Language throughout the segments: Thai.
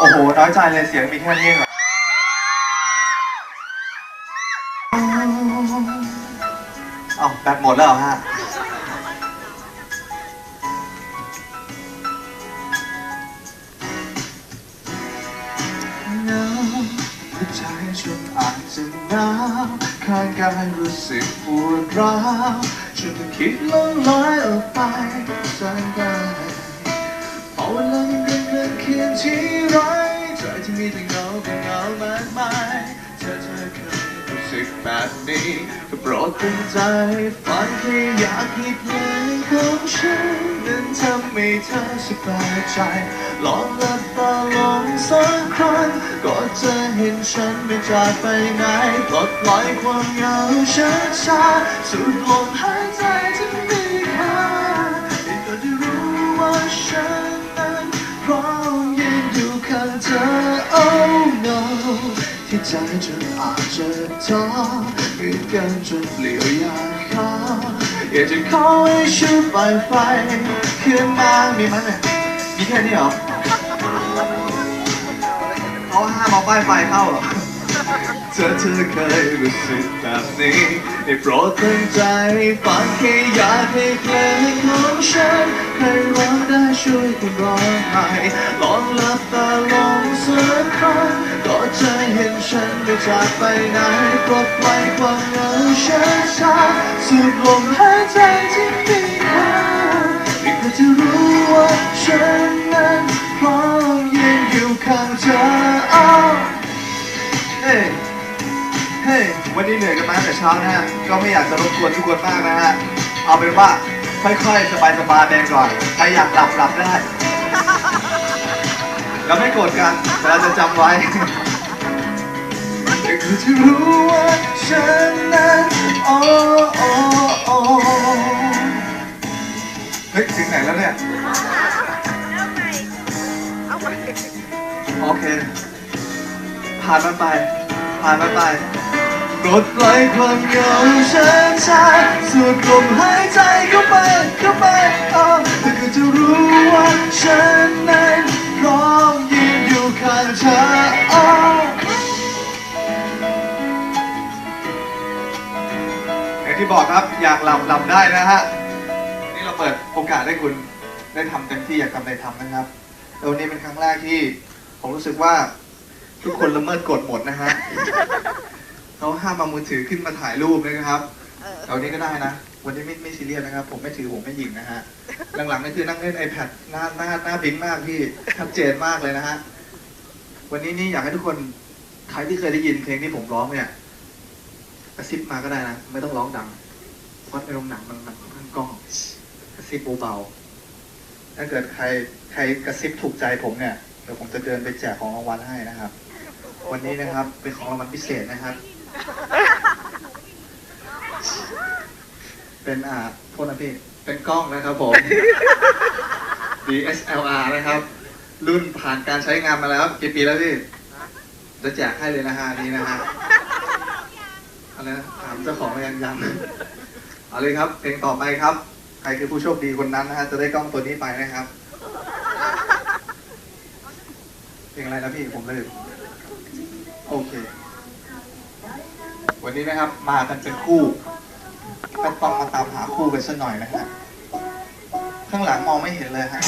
โอ้โห น้อยใจเลยเสียงมีแค่นี้เหรอเอาแบตหมดแล้วเหรอฮะ หนาวหัวใจฉันอาจจะหนาวข้างกายรู้สึกปวดร้าวฉันคิดลอยลอยออกไปแสนไกลพอเวลามั นเดินเดินเคียงที่ไรใจที่มีแต่เงาก็เงามากมายเธอเธอเคยรู้สึกแบบนี้ก็โปรดตั้งใจฟังแค่อยากให้เพลงของฉันนั้นทำให้เธอสบายใจ ลองหลับตาลงสักครั้งก็จะเห็นฉันไม่จากไปไหนปลดปล่อยความเหงาช้าช้าๆสูดลมหายใจที่ ใจฉันอาจจะท้อเหมือนกันจนเปลี่ยวอยากขออยากจะขอให้ช่วยปล่อยไฟขึ้นมามีไหมเนี่ยมีแค่นี้เหรอเขาห้ามเอาป้ายไฟเข้าเหรอเธอเธอเคยรู้สึกแบบนี้ได้โปรดตั้งใจฟังแค่อยากให้เพลงของฉันให้ร้องได้ช่วยคุณร้องไห้ลองหลับตาลง งก็จเห็นฉันไม่จากไปไหนปลดปล่อยความเหงาเช้าช้าสูดลมหายใจที่มีค่าเพียงแค่จะรู้ว่าฉันนั้นพร้อมยืนอยู่ข้างเธอเฮ้เฮ้วันนี้เหนื่อยกันมาตั้งแต่เช้านะฮะ ก็ไม่อยากจะรบกวนทุกคนมากนะฮะ เอาเป็นว่าค่อยๆ สบายๆไปก่อน ใครอยากหลับหลับได้เราไม่โกรธกันแต่เราจะจำไว้ แต่คือที่รู้ว่าฉันนั้นโอ้โอ้โอ้เฮ้ยถึงไหนแล้วเนี่ย โอเค ผ่านมันไป ผ่านมันไปปลดปล่อยความเหงาช้าช้าๆสูดลมหายใจเข้าไปเข้าไปอ๋อเธอก็จะรู้ว่าฉันนั้น ที่บอกครับอยากหลับหลับได้นะฮะนี่เราเปิดโอกาสให้คุณได้ทำเต็มที่อยากทำอะไรทำนะครับแล้ววันนี้เป็นครั้งแรกที่ผมรู้สึกว่าทุกคนละเมิดกฎหมดนะฮะเขาห้ามเอามือถือขึ้นมาถ่ายรูปนะครับแต่วันนี้ก็ได้นะ วันนี้ไม่ไม่ซีเรียสนะครับ ผมไม่ถือผมไม่หยิงนะฮะ หลังๆนี่คือนั่งเล่น iPad หน้าหน้าหน้าบิ๊งมากพี่ชัดเจนมากเลยนะฮะ วันนี้นี่อยากให้ทุกคนใครที่เคยได้ยินเพลงที่ผมร้องเนี่ย ระซิบมาก็ได้นะ ไม่ต้องร้องดังเพราะในโรงหนังมันมันมันกล้องกระซิบเบาๆถ้าเกิดใครใครกระซิบถูกใจผมเนี่ยเดี๋ยวผมจะเดินไปแจกของรางวัลให้นะครับ วันนี้นะครับเป็นของรางวัลพิเศษนะครับ เป็นอ่าโทษนะพี่เป็นกล้องนะครับผม DSLR นะครับ รุ่นผ่านการใช้งานมาแล้วกี่ปีแล้วพี่จะแจกให้เลยนะฮะนี้นะฮะ อะไรนะถามเจ้าของมายังยังเอาเลยครับ เพลงต่อไปครับ ใครคือผู้โชคดีคนนั้นนะฮะจะได้กล้องตัวนี้ไปนะครับ เพลงอะไรนะพี่ผมลืมโอเค วันนี้นะครับ มากันเป็นคู่ก็ต้องมาตามหาคู่กันสักหน่อยนะฮะข้างหลังมองไม่เห็นเลยฮะ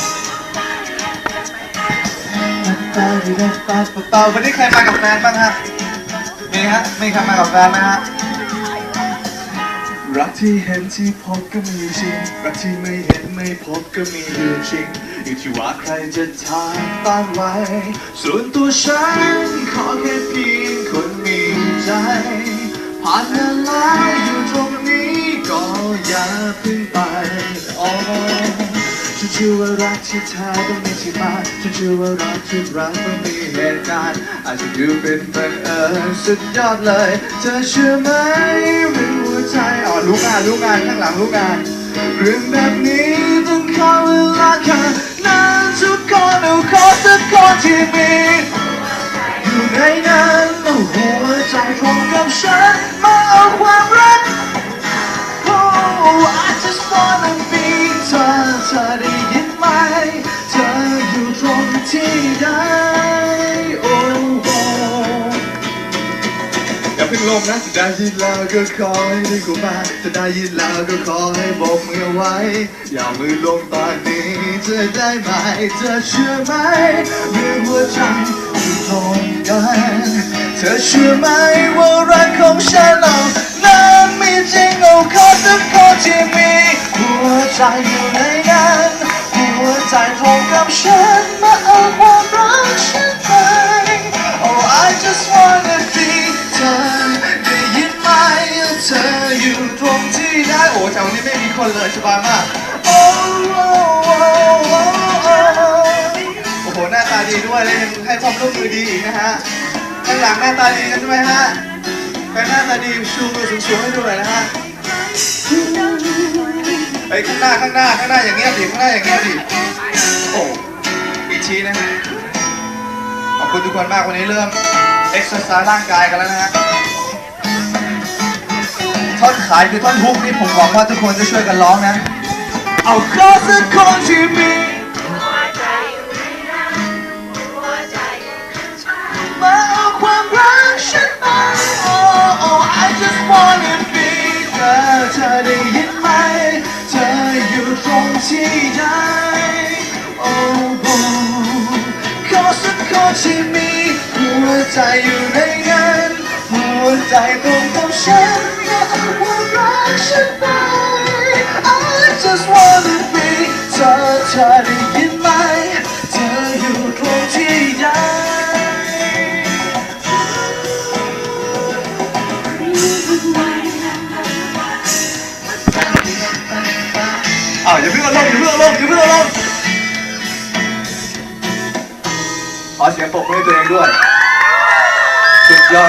วันนี้ใครมากับแฟนบ้างฮะมีฮะมีใครมากับแฟนไหมฮะ รักที่เห็นที่พบก็มีจริง รักที่ไม่เห็นไม่พบก็มีอยู่จริง อยู่ที่ว่าใครจะทานต้านไว้ ส่วนตัวฉันขอแค่เพียงคนมีใจ ผ่านมาแล้วอยู่ตรงนี้ก็อย่าเพิ่งไปอ๋อฉันเชื่อว่ารักที่แท้ต้องมีที่มาฉันเชื่อว่ารักที่รักต้องมีเหตุการณ์อาจจะดูเป็นบังเอิญสุดยอดเลย เธอเชื่อไหมเรู้งานรู้งานข้างหลังรู้งาน เรื่องแบบนี้ต้องขอเวลาค่นานทุกคนเอาขอสักคนที่มีอยู่ในนั้นเอาหัวใจตรงกับฉันมาเอาความรัก Oh I just wanna be เธอเธอได้ยินไหมเธออยู่ตรงที่ใด มนะจะได้ยินแล้วก็ขอให้ด้เข้ามาจะได้ยินแล้วก็ขอให้บอกมือไว้ อย่ามือลงตอนนี้จะได้ไหมเธอเชื่อไหมเมื่อหัวใจอยู่ตรงกันเธอเชื่อไหมว่ารักของฉันเรานั้นมีจริงเอาขอสักคนที่มีหัวใจอยู่ในนั้นหัวใจตรงกับฉันมาเอาความรัก แถวนี้ไม่มีคนเลยสบายมากโอ้โอ้โอ้โอ้โอ้โอ้โหหน้าตาดีด้วยและยังให้ความร่วมมือดีอีกนะฮะข้างหลังหน้าตาดีกันใช่ไหมฮะแฟนหน้าตาดีชูมือสูงๆให้ดูหน่อยนะฮะไปข้างหน้าข้างหน้าข้างหน้าอย่างเงี้ยดิข้างหน้าอย่างเงี้ยดิโอ้อีกทีนะฮะขอบคุณทุกคนมากวันนี้เริ่มเอ็กซ์ไซส์ร่างกายกันแล้วนะฮะ ท่อนขายคือท่อนฮุกนี่ผมหวังว่าทุกคนจะช่วยกันร้องนะ เอาขอสักคนที่มีมาเอาความรักฉันไป Oh oh I just wanna be เธอเธอได้ยินไหม เธออยู่ตรงที่ใด Oh oh ขอสักคนที่มีหัวใจอยู่ในนั้นหัวใจตรงกับฉัน อ้าวอย่าเพิ่งเอาลงอย่าเพิ่งเอาลงอย่าเพิ่งเอาลงขอเสียงปรบมือให้ตัวเองด้วย สุดยอด